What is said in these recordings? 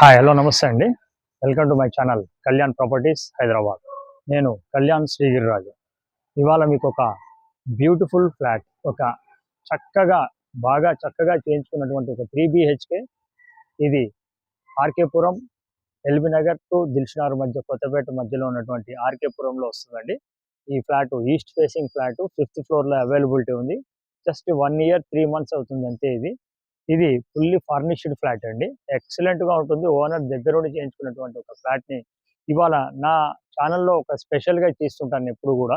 Hi hello నమస్తే అండి. Welcome to my channel Kalyan properties Hyderabad నేను కళ్యాణ్ శ్రీగిరిరాజు ఇవాళ మీకు ఒక బ్యూటిఫుల్ ఫ్లాట్ ఒక చక్కగా బాగా చక్కగా చేయించుకున్నటువంటి ఒక త్రీ బిహెచ్కే ఇది ఆర్కేపురం ఎల్బీ నగర్ టు దిల్షునార్ మధ్య కొత్తపేట మధ్యలో ఉన్నటువంటి ఆర్కేపురంలో వస్తుందండి. ఈ flat east facing flat fifth ఫ్లోర్లో అవైలబిలిటీ ఉంది. Just one year three months అవుతుంది అంతే ఇది. ఇది ఫుల్లీ ఫర్నిష్డ్ ఫ్లాట్ అండి. ఎక్సలెంట్గా ఉంటుంది. ఓనర్ దగ్గర నుండి చేయించుకున్నటువంటి ఒక ఫ్లాట్ని ఇవాళ నా ఛానల్లో ఒక స్పెషల్గా తీస్తుంటాను ఎప్పుడు కూడా.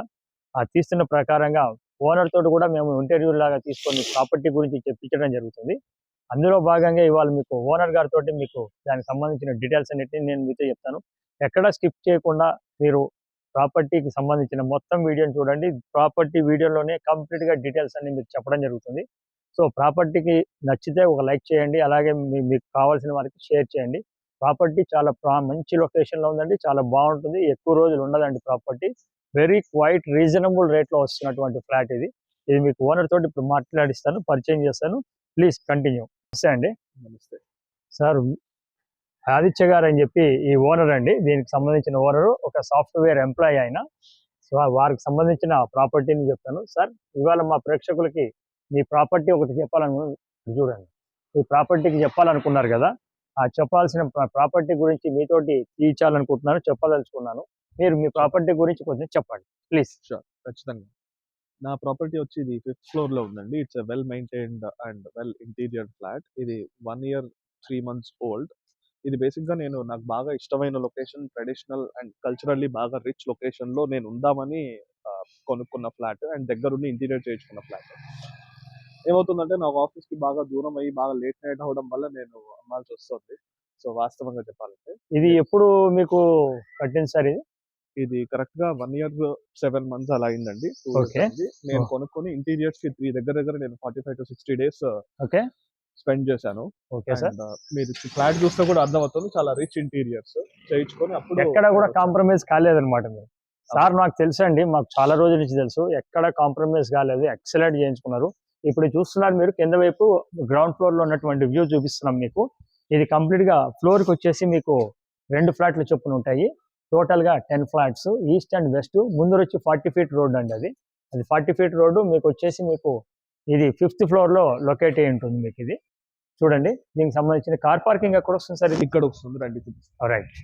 ఆ తీస్తున్న ప్రకారంగా ఓనర్ తోటి కూడా మేము ఇంటర్వ్యూ లాగా తీసుకొని ప్రాపర్టీ గురించి చెప్పించడం జరుగుతుంది. అందులో భాగంగా ఇవాళ మీకు ఓనర్ గారితో మీకు దానికి సంబంధించిన డీటెయిల్స్ అన్నిటిని నేను మీతో చెప్తాను. ఎక్కడ స్కిప్ చేయకుండా మీరు ప్రాపర్టీకి సంబంధించిన మొత్తం వీడియోని చూడండి. ప్రాపర్టీ వీడియోలోనే కంప్లీట్గా డీటెయిల్స్ అన్ని మీకు చెప్పడం జరుగుతుంది. సో ప్రాపర్టీకి నచ్చితే ఒక లైక్ చేయండి. అలాగే మీ- మీకు కావాల్సిన వారికి షేర్ చేయండి. ప్రాపర్టీ చాలా ప్రా- మంచి లొకేషన్లో ఉందండి. చాలా బాగుంటుంది. ఎక్కువ రోజులు ఉండదండి ప్రాపర్టీ. వెరీ క్వైట్ రీజనబుల్ రేట్లో వస్తున్నటువంటి ఫ్లాట్ ఇది. ఇది మీకు ఓనర్ తోటి ఇప్పుడు మాట్లాడిస్తాను పరిచయం చేస్తాను. Please continue. నమస్తే అండి. నమస్తే. సార్ ఆదిత్య గారు అని చెప్పి ఈ ఓనర్ అండి. దీనికి సంబంధించిన ఓనర్. ఒక సాఫ్ట్వేర్ ఎంప్లాయీ ఆయన. సో వారికి సంబంధించిన ప్రాపర్టీని చెప్తాను. సార్ ఇవాళ మా ప్రేక్షకులకి మీ ప్రాపర్టీ ఒకటి చెప్పాలను చూడండి. మీ ప్రాపర్టీకి చెప్పాలనుకున్నారు కదా ఆ చెప్పాల్సిన ప్రాపర్టీ గురించి మీతోటి తీర్చాలనుకుంటున్నాను చెప్పదలుచుకున్నాను. మీరు మీ ప్రాపర్టీ గురించి కొంచెం చెప్పండి ప్లీజ్. షూర్ ఖచ్చితంగా. నా ప్రాపర్టీ వచ్చి ఇది ఫిఫ్త్ ఫ్లోర్లో ఉందండి. It's well maintained and well interior flat. ఇది one year three months old. ఇది బేసిక్గా నేను నాకు బాగా ఇష్టమైన లొకేషన్ ట్రెడిషనల్ అండ్ కల్చరల్లీ బాగా రిచ్ లొకేషన్లో నేను ఉందామని కొనుక్కున్న ఫ్లాట్ అండ్ దగ్గరుండి ఇంటీరియర్ చేయించుకున్న ఫ్లాట్. ఏమవుతుందంటే నాకు ఆఫీస్కి బాగా దూరం అయ్యి బాగా లేట్ నైట్ అవడం వల్ల నేను అమ్మాల్సి వస్తుంది. సో వాస్తవంగా చెప్పాలంటే. ఇది ఎప్పుడు మీకు కట్టింది సార్ ఇది? ఇది కరెక్ట్గా వన్ ఇయర్ సెవెన్ మంత్స్ అలా అయిందండి. నేను. కొనుక్కొని ఇంటీరియర్స్కి త్రీ దగ్గర దగ్గర నేను forty five to sixty days okay. Spend చేశాను. Okay sir. మీరు ఫ్లాట్ చూస్తే కూడా అర్థం అవుతుంది చాలా రిచ్ ఇంటీరియర్స్ చేయించుకొని అప్పుడు ఎక్కడ కూడా కాంప్రమైజ్ కాలేదన్నమాట మీరు. సార్ నాకు తెలుసు అండి మాకు చాలా రోజుల నుంచి తెలుసు ఎక్కడ కాంప్రమైజ్ కాలేదు ఎక్సలెంట్ చేయించుకున్నారు. ఇప్పుడు చూస్తున్నారు మీరు కింద వైపు గ్రౌండ్ ఫ్లోర్లో ఉన్నటువంటి వ్యూ చూపిస్తున్నాం మీకు. ఇది కంప్లీట్గా ఫ్లోర్కి వచ్చేసి మీకు రెండు ఫ్లాట్లు చొప్పున ఉంటాయి. టోటల్గా ten flats east and west ముందు వచ్చి ఫార్టీ ఫీట్ రోడ్ అండి అది. అది ఫార్టీ ఫీట్ రోడ్డు మీకు వచ్చేసి మీకు ఇది ఫిఫ్త్ ఫ్లోర్లో లొకేట్ అయి ఉంటుంది మీకు ఇది. చూడండి దీనికి సంబంధించిన కార్ పార్కింగ్ ఎక్కడ వస్తుంది సార్ ఇది? ఇక్కడ వస్తుంది రండి రైట్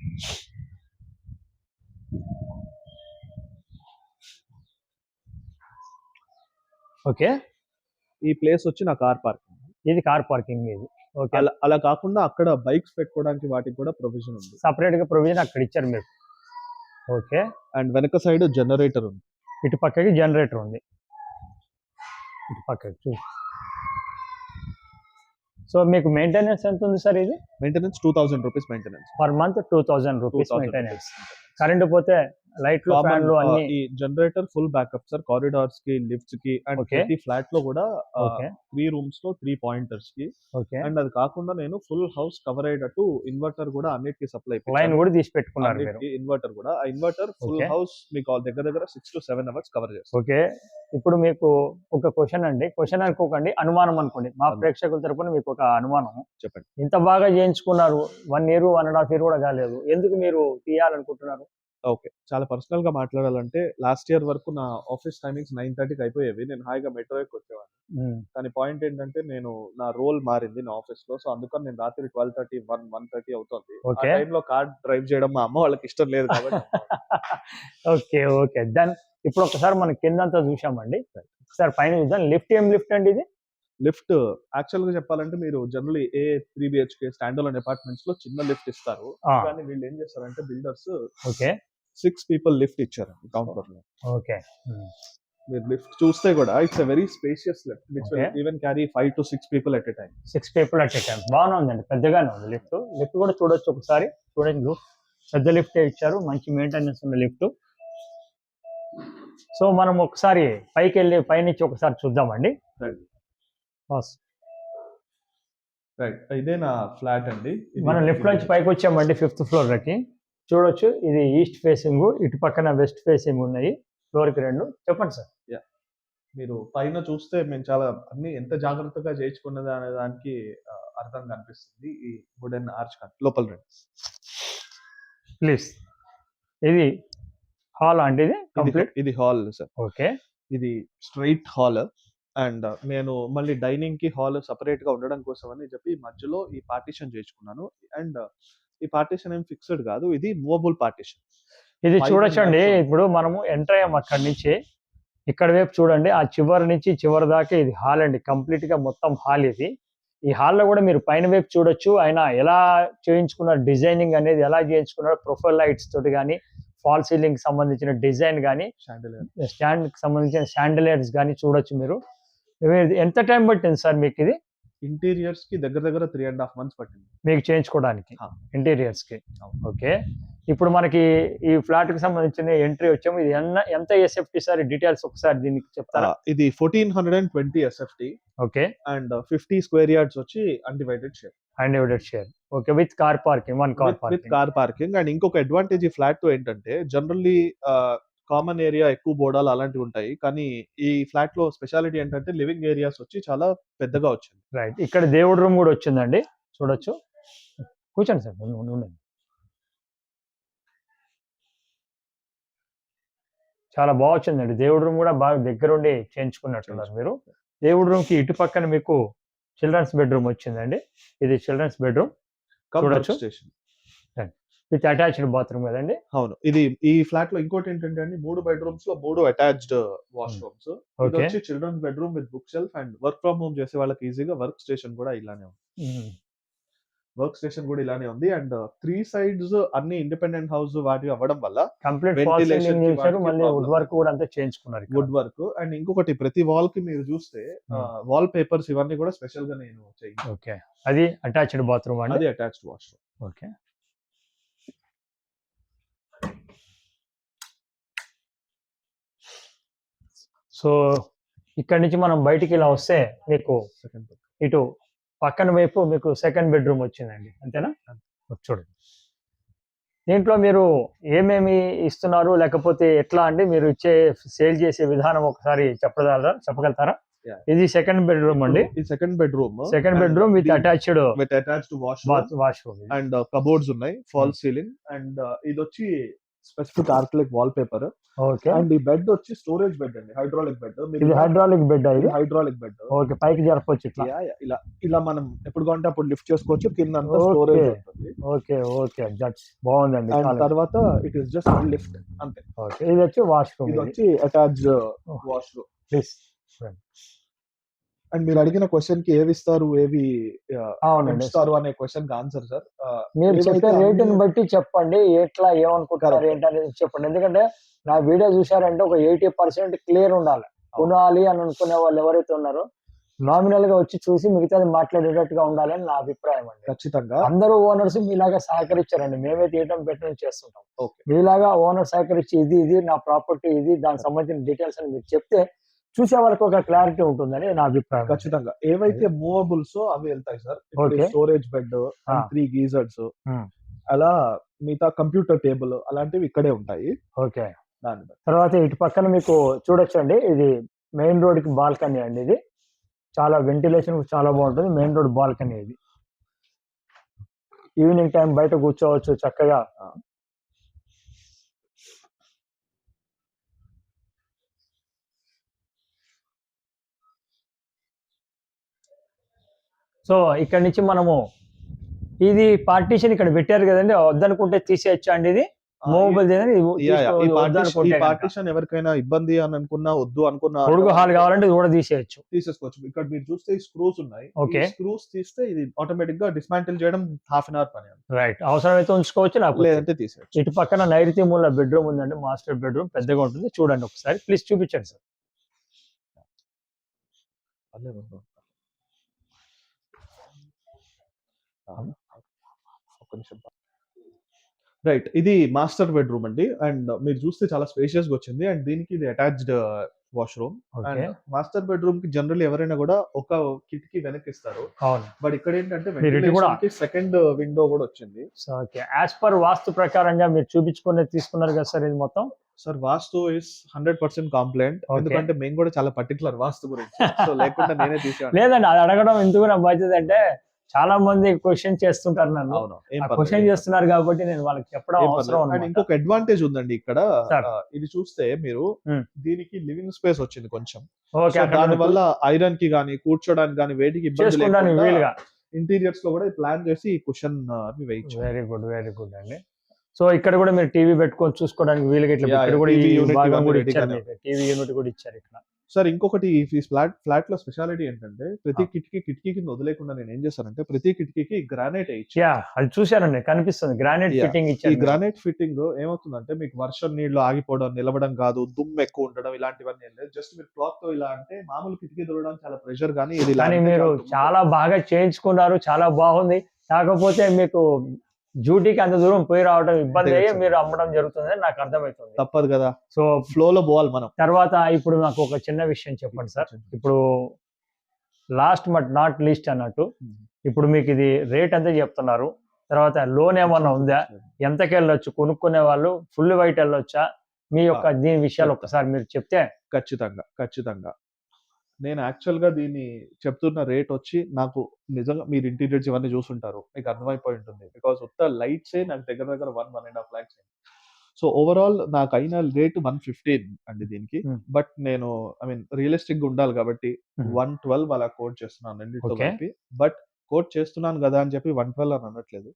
ఓకే ఈ ప్లేస్ వచ్చి నా కార్ పార్కింగ్. ఇది కార్ పార్కింగ్ ఇది ఓకే. అలా అలా కాకుండా అక్కడ బైక్స్ పెట్టుకోవడానికి వాటికి కూడా ప్రొవిజన్ ఉంది. సపరేట్గా ప్రొవిజన్ అక్కడ ఇచ్చారు మీరు. ఓకే. అండ్ వెనక సైడ్ జనరేటర్ ఉంది. ఇటు పక్కకి జనరేటర్ ఉంది. ఇటు పక్కకి చూ. సో మీకు మెయింటెనెన్స్ ఎంత ఉంది సార్ ఇది? Maintenance two thousand rupees maintenance per month two thousand two rupees thousand maintenance current పోతే లైట్లు ఫ్యాన్లు అన్ని ఈ జనరేటర్ ఫుల్ బ్యాకప్ సార్ కారిడార్స్కి లిఫ్ట్స్కి అండ్. ప్రతి ఫ్లాట్లో కూడా త్రీ రూమ్స్లో త్రీ పాయింటర్స్కి. అండ్ అది కాకుండా నేను ఫుల్ హౌస్ కవర్ అయ్యేటట్టు ఇన్వర్టర్ కూడా అన్నిటికీ సప్లై లైన్ కూడా తీసి పెట్టుకున్నారు మీరు. ఇన్వర్టర్ కూడా. ఆ ఇన్వర్టర్ ఫుల్. హౌస్ మీకు దగ్గర దగ్గర six to seven hours cover చేస్తుంది ఓకే ఇప్పుడు మీకు ఒక క్వశ్చన్ అండి. క్వశ్చన్ అనుకోకండి. అనుమానం అనుకోండి. మా. ప్రేక్షకుల తరపున మీకు ఒక అనుమానం. చెప్పండి. ఇంత బాగా చేయించుకున్నారు. One year one and half year కూడా కాలేదు. ఎందుకు మీరు తీయాలనుకుంటున్నారు? ఓకే. చాలా పర్సనల్గా మాట్లాడాలంటే లాస్ట్ ఇయర్ వరకు నా ఆఫీస్ టైమింగ్స్ నైన్ థర్టీకి అయిపోయేవి. నేను హాయిగా మెట్రో ఎక్కి వచ్చేవాడిని. కానీ పాయింట్ ఏంటంటే నేను నా రోల్ మారింది నా ఆఫీస్లో సో అందుకని నేను రాత్రి twelve thirty one one thirty అవుతుంది. ఆ టైంలో కార్ డ్రైవ్ చేయడం మా అమ్మ వాళ్ళకి ఇష్టం లేదు కాబట్టి. Okay okay. దెన్ ఇప్పుడు ఒకసారి మనం కిందంతా చూసామండి ఒకసారి పైన చూద్దాం. లిఫ్ట్ ఏం లిఫ్ట్ అండి ఇది? లిఫ్ట్ యాక్చువల్గా చెప్పాలంటే మీరు generally a three BHK standalone అపార్ట్మెంట్స్లో చిన్న లిఫ్ట్ ఇస్తారు. కానీ వీళ్ళు ఏం చేస్తారంటే builders okay. Six people lift ఇచ్చారండి కౌంటర్లో ఓకే. మీరు లిఫ్ట్ చూస్తే కూడా it's a very spacious lift which will. Even carry five to six people at a time six people at time బాగానే ఉందండి పెద్దగానే ఉంది లిఫ్ట్. లిఫ్ట్ కూడా చూడొచ్చు ఒకసారి చూడండి పెద్ద లిఫ్ట్ ఇచ్చారు మంచి మెయింటెనెన్స్ ఉన్న లిఫ్ట్. సో మనం ఒకసారి పైకి వెళ్ళి పైనుంచి ఒకసారి చూద్దామండి. బాస్. రైట్ ఇదే నా ఫ్లాట్ అండి. మనం లిఫ్ట్ నుంచి పైకి వచ్చామండి ఫిఫ్త్ ఫ్లోర్కి చూడొచ్చు. ఇది ఈస్ట్ ఫేసింగ్ ఇటు పక్కన వెస్ట్ ఫేసింగ్ ఉన్నాయి. ఫ్లోర్కి రెండు. చెప్పండి సార్. మీరు పైన చూస్తే మేము చాలా అన్ని ఎంత జాగ్రత్తగా చేయించుకున్నది అనే దానికి అర్థం కనిపిస్తుంది. ఈ వుడెన్ ఆర్చ్ లోపల రండి. ప్లీజ్. ఇది హాల్ అండి ఇది? ఇది కంప్లీట్? ఇది హాల్ సార్. ఓకే. ఇది స్ట్రైట్ హాల్. అండ్ నేను మళ్ళీ డైనింగ్కి హాల్ సపరేట్గా ఉండడం కోసం అని చెప్పి మధ్యలో ఈ పార్టీషన్ చేయించుకున్నాను. అండ్ ఈ పార్టీషన్ ఏం ఫిక్స్డ్ కాదు. ఇది మూవబుల్ పార్టీషన్ ఇది చూడొచ్చండి. ఇప్పుడు మనము ఎంటర్ అయ్యాం అక్కడి నుంచి. ఇక్కడ వైపు చూడండి. ఆ చివరి నుంచి చివరి దాకా ఇది హాల్ అండి. కంప్లీట్గా మొత్తం హాల్ ఇది. ఈ హాల్లో కూడా మీరు పైన వైపు చూడొచ్చు. ఆయన ఎలా చేయించుకున్నారు డిజైనింగ్ అనేది ఎలా చేయించుకున్నారు ప్రొఫైల్ లైట్స్ తోటి కానీ ఫాల్ సీలింగ్ సంబంధించిన డిజైన్ కానీ స్టాండ్కి సంబంధించిన శాండిలియర్స్ కానీ చూడొచ్చు మీరు. మీరు ఎంత టైం పట్టింది సార్ మీకు ఇది? ఇంటీరియర్స్కి దగ్గర దగ్గర త్రీ అండ్ హాఫ్ మంత్స్ పట్టింది. మీకు చేయించుకోవడానికి. ఇంటీరియర్స్కి. ఓకే. ఇప్పుడు మనకి ఈ ఫ్లాట్కి సంబంధించిన ఎంట్రీ వచ్చాము. ఇది ఎన్న ఎంత ఎస్ఎఫ్టీ సార్? డీటెయిల్స్ ఒకసారి దీనికి చెప్తారా? ఇది fourteen hundred and twenty SFT okay. And fifty square yards వచ్చి undivided share undivided share okay with car parking one car with car parking. And ఇంకొక అడ్వాంటేజ్ ఈ ఫ్లాట్తో ఏంటంటే జనరల్లీ కామన్ ఏరియా ఎక్కువ బోర్డాలు అలాంటివి ఉంటాయి. కానీ ఈ ఫ్లాట్లో స్పెషాలిటీ ఏంటంటే లివింగ్ ఏరియాస్ వచ్చి చాలా పెద్దగా వచ్చింది. రైట్. ఇక్కడ దేవుడి రూమ్ కూడా వచ్చిందండి. చూడొచ్చు. కూర్చోండి సార్. ఉండు- ఉండు- ఉండండి. చాలా బాగా వచ్చిందండి. దేవుడి రూమ్ కూడా బాగా దగ్గరుండి చేయించుకున్నట్టున్నారు మీరు. దేవుడి రూమ్కి ఇటు పక్కన మీకు చిల్డ్రన్స్ బెడ్రూమ్ వచ్చిందండి. ఇది చిల్డ్రన్స్ బెడ్రూమ్. చూడొచ్చు. విత్ అటాచ్డ్ బాత్రూమ్ కదండి? అవును. ఇది ఈ ఫ్లాట్లో ఇంకోటి ఏంటంటే అండి మూడు బెడ్రూమ్స్లో మూడు అటాచ్డ్ వాష్రూమ్స్. ఇది వచ్చి children's bedroom with book shelf and work from home చేసే వాళ్ళకి ఈజీగా వర్క్ స్టేషన్ కూడా ఇలానే ఉంది. వర్క్ స్టేషన్ కూడా ఇలానే ఉంది అండ్ త్రీ సైడ్స్ అన్ని ఇండిపెండెంట్ హౌస్ వాటి అవ్వడం వల్ల కంప్లీట్ మళ్ళీ వుడ్. వర్క్ కూడా అంతా చేయించుకున్నారు. వుడ్ వర్క్ అండ్ ఇంకొకటి ప్రతి వాల్కి మీరు చూస్తే వాల్ పేపర్స్ ఇవన్నీ కూడా స్పెషల్గా నేను ఓకే. అది అటాచ్డ్ బాత్రూమ్ అది అటాచ్డ్ వాష్రూమ్. ఓకే. సో ఇక్కడ నుంచి మనం బయటికి ఇలా వస్తే మీకు ఇటు పక్కన వైపు మీకు సెకండ్ బెడ్రూమ్ వచ్చిందండి. అంతేనా? చూడండి దీంట్లో మీరు ఏమేమి ఇస్తున్నారు? లేకపోతే ఎట్లా అండి? మీరు ఇచ్చే సేల్ చేసే విధానం ఒకసారి చెప్పగలరా? చెప్పగలుగుతారా. ఇది సెకండ్ బెడ్రూమ్ అండి. ఈ second bedroom second bedroom with attached with attached washroom washroom and cupboards ఉన్నాయి. ఫాల్ సీలింగ్ అండ్ ఇది వచ్చి specific acrylic wall paper okay and ఈ బెడ్ వచ్చి స్టోరేజ్ బెడ్ అండి హైడ్రాలిక్ బెడ్ ఇది హైడ్రాలిక్ బెడ్ ఇది? హైడ్రాలిక్ బెడ్ ఓకే పైకి జరపవచ్చు ఇట్లా. ఇలా ఇలా మనం ఎప్పుడు కావాలంటే అప్పుడు లిఫ్ట్ చేసుకోవచ్చు కింద అంతా. స్టోరేజ్ ఉంటుంది. ఓకే ఓకే జడ్స్ బాగుందండి అండ్. తర్వాత ఇట్ ఈస్ జస్ట్ లిఫ్ట్ అంతే. ఓకే ఇది వచ్చి వాష్రూమ్ ఇది వచ్చి అటాచ్డ్ వాష్రూమ్ ప్లీజ్ అండ్ మీరు అడిగిన క్వశ్చన్కి ఏవి ఇస్తారు ఏవి ఇస్తారు అనే క్వశ్చన్కి ఆన్సర్ సార్. మీరు చెప్పే రేటుని బట్టి చెప్పండి ఎట్లా ఏమనుకుంటారు Correct. ఏంటనేది చెప్పండి. ఎందుకంటే నా వీడియో చూసారంటే ఒక ఎయిటీ పర్సెంట్ క్లియర్ ఉండాలి. కొనాలి అని అనుకునే వాళ్ళు ఎవరైతే ఉన్నారో నామినల్గా వచ్చి చూసి మిగతాది మాట్లాడేటట్టుగా ఉండాలని నా అభిప్రాయం అండి. ఖచ్చితంగా. అందరూ ఓనర్స్ మీలాగా సహకరించారండి. మేమే తీయటం పెట్టడం చేస్తుంటాం. మీలాగా ఓనర్ సహకరించి ఇది ఇది నా ప్రాపర్టీ ఇది దానికి సంబంధించిన డీటెయిల్స్ అని మీరు చెప్తే చూసే వాళ్ళకి ఒక క్లారిటీ ఉంటుందని నా అభిప్రాయం. ఖచ్చితంగా. ఏవైతే మూవబుల్స్ అవి వెళ్తాయి sir. Storage bed. Three geysers. అలా మిగతా కంప్యూటర్ టేబుల్ అలాంటివి ఇక్కడే ఉంటాయి. ఓకే. దాని తర్వాత ఇటు పక్కన మీకు చూడొచ్చండి ఇది మెయిన్ రోడ్కి బాల్కనీ అండి ఇది. చాలా వెంటిలేషన్ చాలా బాగుంటుంది మెయిన్ రోడ్ బాల్కనీ ఇది. ఈవినింగ్ టైం బయట కూర్చోవచ్చు చక్కగా. సో ఇక్కడ నుంచి మనము ఇది పార్టీషన్ ఇక్కడ పెట్టారు కదండి వద్దనుకుంటే తీసేయచ్చా అండి ఇది? మూవబుల్ పార్టీషన్ ఎవరికైనా ఇబ్బంది అని అనుకున్నా వద్దు అనుకున్నా పొడుగు హాల్ కావాలంటే కూడా తీసేయచ్చు. తీసేసుకోవచ్చు. ఇక్కడ మీరు చూస్తే ఈ స్క్రూస్ ఉన్నాయి. Okay. స్క్రూస్ తీస్తే ఇది ఆటోమేటిక్గా డిస్మాంటిల్ చేయడం హాఫ్ అన్ అవర్ పని రైట్ అవసరమైతే ఉంచుకోవచ్చు లేకపోతే లేదంటే తీసేయచ్చు. ఇటు పక్కన నైరుతి మూల బెడ్రూమ్ ఉందండి మాస్టర్ బెడ్రూమ్ పెద్దగా ఉంటుంది. చూడండి ఒకసారి. ప్లీజ్ చూపించండి సార్ రైట్. ఇది మాస్టర్ బెడ్రూమ్ అండి. అండ్ మీరు చూస్తే చాలా స్పేషియస్గా వచ్చింది. అండ్ దీనికి ఇది attached washroom. Okay. And master బెడ్రూమ్కి జనరల్ ఎవరైనా కూడా ఒక కిటికీ అవును. బట్ ఇక్కడ ఏంటంటే సెకండ్ విండో కూడా వచ్చింది. యాజ్ పర్ వాస్తు ప్రకారంగా మీరు చూపించుకునే తీసుకున్నారు కదా సార్ ఇది మొత్తం? Sir vastu is hundred percent compliant. ఎందుకంటే మేము కూడా చాలా పర్టికులర్ వాస్తు గురించి. సో లేకుండా నేనే తీసాను లేదండి అది అడగడం ఎందుకు నా బాధ్యత అంటే చాలా మంది క్వశ్చన్ చేస్తుంటారు నన్ను. క్వశ్చన్ చేస్తున్నారు కాబట్టి నేను వాళ్ళకి చెప్పడం అవసరం. ఇంకొక అడ్వాంటేజ్ ఉందండి ఇక్కడ. ఇది చూస్తే మీరు. దీనికి లివింగ్ స్పేస్ వచ్చింది కొంచెం. దాని వల్ల ఐరన్కి గానీ కూర్చోడానికి గానీ వేటికి ఇబ్బంది వీలుగా. ఇంటీరియర్స్లో కూడా ప్లాన్ చేసి cushion very good very good అండి. సో ఇక్కడ కూడా మీరు టీవీ పెట్టుకొని చూసుకోవడానికి వీలుగా ఇట్లా టీవీ యూనిట్ కూడా ఇచ్చారు ఇక్కడ. సార్ ఇంకొకటి ఈ ఫ్లాట్ ఫ్లాట్లో స్పెషాలిటీ ఏంటంటే ప్రతి. కిటికీ కిటికీ కింద వదిలేకుండా నేను ఏం చేశానంటే ప్రతి కిటికీకి గ్రానైట్ యా అది చూశానండి కనిపిస్తుంది. గ్రానైట్. ఫిట్టింగ్ ఈ గ్రానైట్ ఫిట్టింగ్ ఏమవుతుందంటే మీకు వర్షం నీళ్ళు ఆగిపోవడం నిలవడం కాదు దుమ్ము ఎక్కువ ఉండడం ఇలాంటివన్నీ ఏం లేదు. జస్ట్ మీరు క్లాత్తో ఇలా అంటే మామూలు కిటికీ దొరకడం చాలా ప్రెషర్ కానీ ఇది కానీ మీరు చాలా బాగా చేయించుకున్నారు చాలా బాగుంది. కాకపోతే మీకు డ్యూటీకి అంత దూరం పోయి రావడం ఇబ్బంది అంతే అయ్యి మీరు అమ్మడం జరుగుతుంది నాకు అర్థమవుతుంది. తప్పదు కదా. సో ఫ్లో లో పోవాలి మనం. తర్వాత ఇప్పుడు నాకు ఒక చిన్న విషయం చెప్పండి సార్. ఇప్పుడు లాస్ట్ బట్ నాట్ లీస్ట్ అన్నట్టు ఇప్పుడు మీకు ఇది రేట్ ఎంత చెప్తున్నారు. తర్వాత లోన్ ఏమన్నా ఉందా? ఎంతకి వెళ్ళొచ్చు? కొనుక్కునే వాళ్ళు ఫుల్ వైట్ వెళ్ళొచ్చా? మీ యొక్క దీని విషయాలు ఒకసారి మీరు చెప్తే ఖచ్చితంగా ఖచ్చితంగా. నేను యాక్చువల్గా దీన్ని చెప్తున్న రేట్ వచ్చి నాకు నిజంగా మీరు ఇంటీరియర్స్ ఇవన్నీ చూసుంటారు మీకు అర్థమైపోయి ఉంటుంది బికాస్ ఉత్త లైట్సే నాకు దగ్గర దగ్గర one one and half lakhs so overall నాకు అయిన రేట్ వన్ ఫిఫ్టీన్ అండి దీనికి. బట్ నేను ఐ మీన్ రియలిస్టిక్గా ఉండాలి కాబట్టి. వన్ ట్వెల్వ్ అలా కోట్ చేస్తున్నాను రెండింటితో. కలిపి బట్ కోట్ చేస్తున్నాను కదా అని చెప్పి వన్ ట్వెల్వ్ అని అనట్లేదు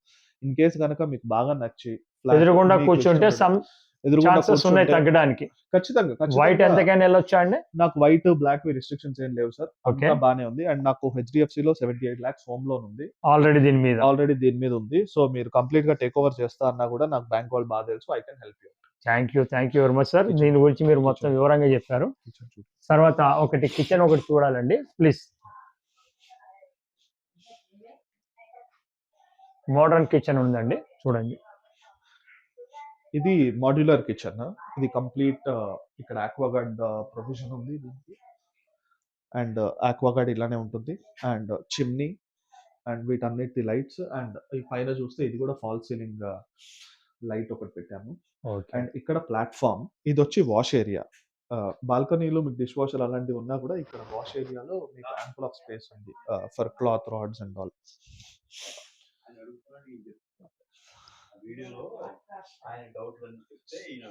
ఇన్ కేస్ కనుక మీకు బాగా నచ్చి ఎదురుగుండా కూర్చుంటే కూర్చుంటే తగ్గడానికి. ఖచ్చితంగా వైట్ ఎంతకైనా వెళ్ళొచ్చా అండి? నాకు వైట్ బ్లాక్ రిస్ట్రిక్షన్స్ ఏం లేవు సార్. అంతా బానే ఉంది. అండ్ నాకు హెచ్డిఎఫ్సి లో seventy eight lakhs home loan ఉంది. ఆల్రెడీ దీని మీద. ఆల్రెడీ దీని మీద ఉంది. సో మీరు కంప్లీట్గా టేక్ ఓవర్ చేస్తా అన్నా కూడా నాకు బ్యాంక్ వాళ్ళు బాగా తెలుసు I can help you thank you thank you very much sir దీని గురించి మీరు మొత్తం వివరంగా చెప్పారు. తర్వాత ఒకటి కిచెన్ ఒకటి చూడాలండి ప్లీజ్ మోడర్న్ కిచెన్ ఉందండి చూడండి. ఇది మాడ్యులర్ కిచెన్ ఇది కంప్లీట్ ఇక్కడ ఆక్వాగార్డ్ ప్రొవిజన్ ఉంది దీనికి. అండ్ ఆక్వాగార్డ్ ఇలానే ఉంటుంది. అండ్ చిమ్నీ అండ్ వీటన్నిటి లైట్స్ అండ్ ఈ పైన చూస్తే ఇది కూడా ఫాల్ సీలింగ్ లైట్ ఒకటి పెట్టాము. ఓకే. అండ్ ఇక్కడ ప్లాట్ఫామ్ ఇది వచ్చి వాష్ ఏరియా బాల్కనీలో మీకు డిష్ వాషర్ అలాంటివి ఉన్నా కూడా ఇక్కడ వాష్ ఏరియాలో మీకు యాంపుల్ ఆఫ్ స్పేస్ ఉంది. For cloth rods and all వీడియోలో ఆయన డౌట్ అని చెప్తే ఈయన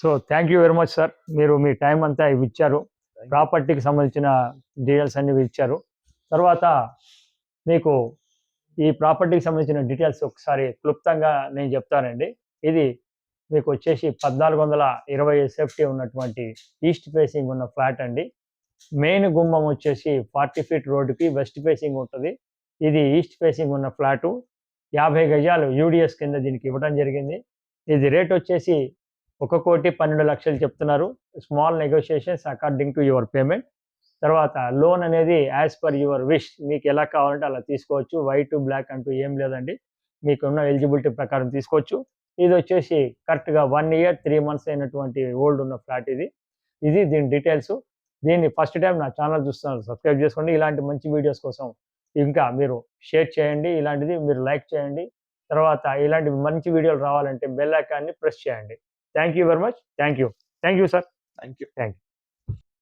so thank you very much sir మీరు మీ టైం అంతా ఇవి ఇచ్చారు. ప్రాపర్టీకి సంబంధించిన డీటెయిల్స్ అన్ని ఇచ్చారు. తర్వాత మీకు ఈ ప్రాపర్టీకి సంబంధించిన డీటెయిల్స్ ఒకసారి క్లుప్తంగా నేను చెప్తానండి. ఇది మీకు వచ్చేసి పద్నాలుగు వందల ఇరవై సేఫ్టీ ఉన్నటువంటి ఈస్ట్ ఫేసింగ్ ఉన్న ఫ్లాట్ అండి. మెయిన్ గుమ్మం వచ్చేసి ఫార్టీ ఫీట్ రోడ్డుకి వెస్ట్ ఫేసింగ్ ఉంటుంది. ఇది ఈస్ట్ ఫేసింగ్ ఉన్న ఫ్లాటు. యాభై గజాలు యూడిఎస్ కింద దీనికి ఇవ్వడం జరిగింది. ఇది రేట్ వచ్చేసి ఒక కోటి పన్నెండు లక్షలు చెప్తున్నారు. Small negotiations according to your payment. తర్వాత లోన్ అనేది యాజ్ పర్ యువర్ విష్. మీకు ఎలా కావాలంటే అలా తీసుకోవచ్చు. వైట్ బ్లాక్ అంటూ ఏం లేదండి. మీకున్న ఎలిజిబిలిటీ ప్రకారం తీసుకోవచ్చు. ఇది వచ్చేసి కరెక్ట్గా వన్ ఇయర్ త్రీ మంత్స్ అయినటువంటి ఓల్డ్ ఉన్న ఫ్లాట్ ఇది. ఇది దీని డీటెయిల్స్. దీన్ని ఫస్ట్ టైం నా ఛానల్ చూస్తున్నారు సబ్స్క్రైబ్ చేసుకోండి. ఇలాంటి మంచి వీడియోస్ కోసం ఇంకా మీరు షేర్ చేయండి. ఇలాంటిది మీరు లైక్ చేయండి. తర్వాత ఇలాంటి మంచి వీడియోలు రావాలంటే బెల్ ఐకాన్ని ప్రెస్ చేయండి. Thank you very much thank you thank you sir thank you thank you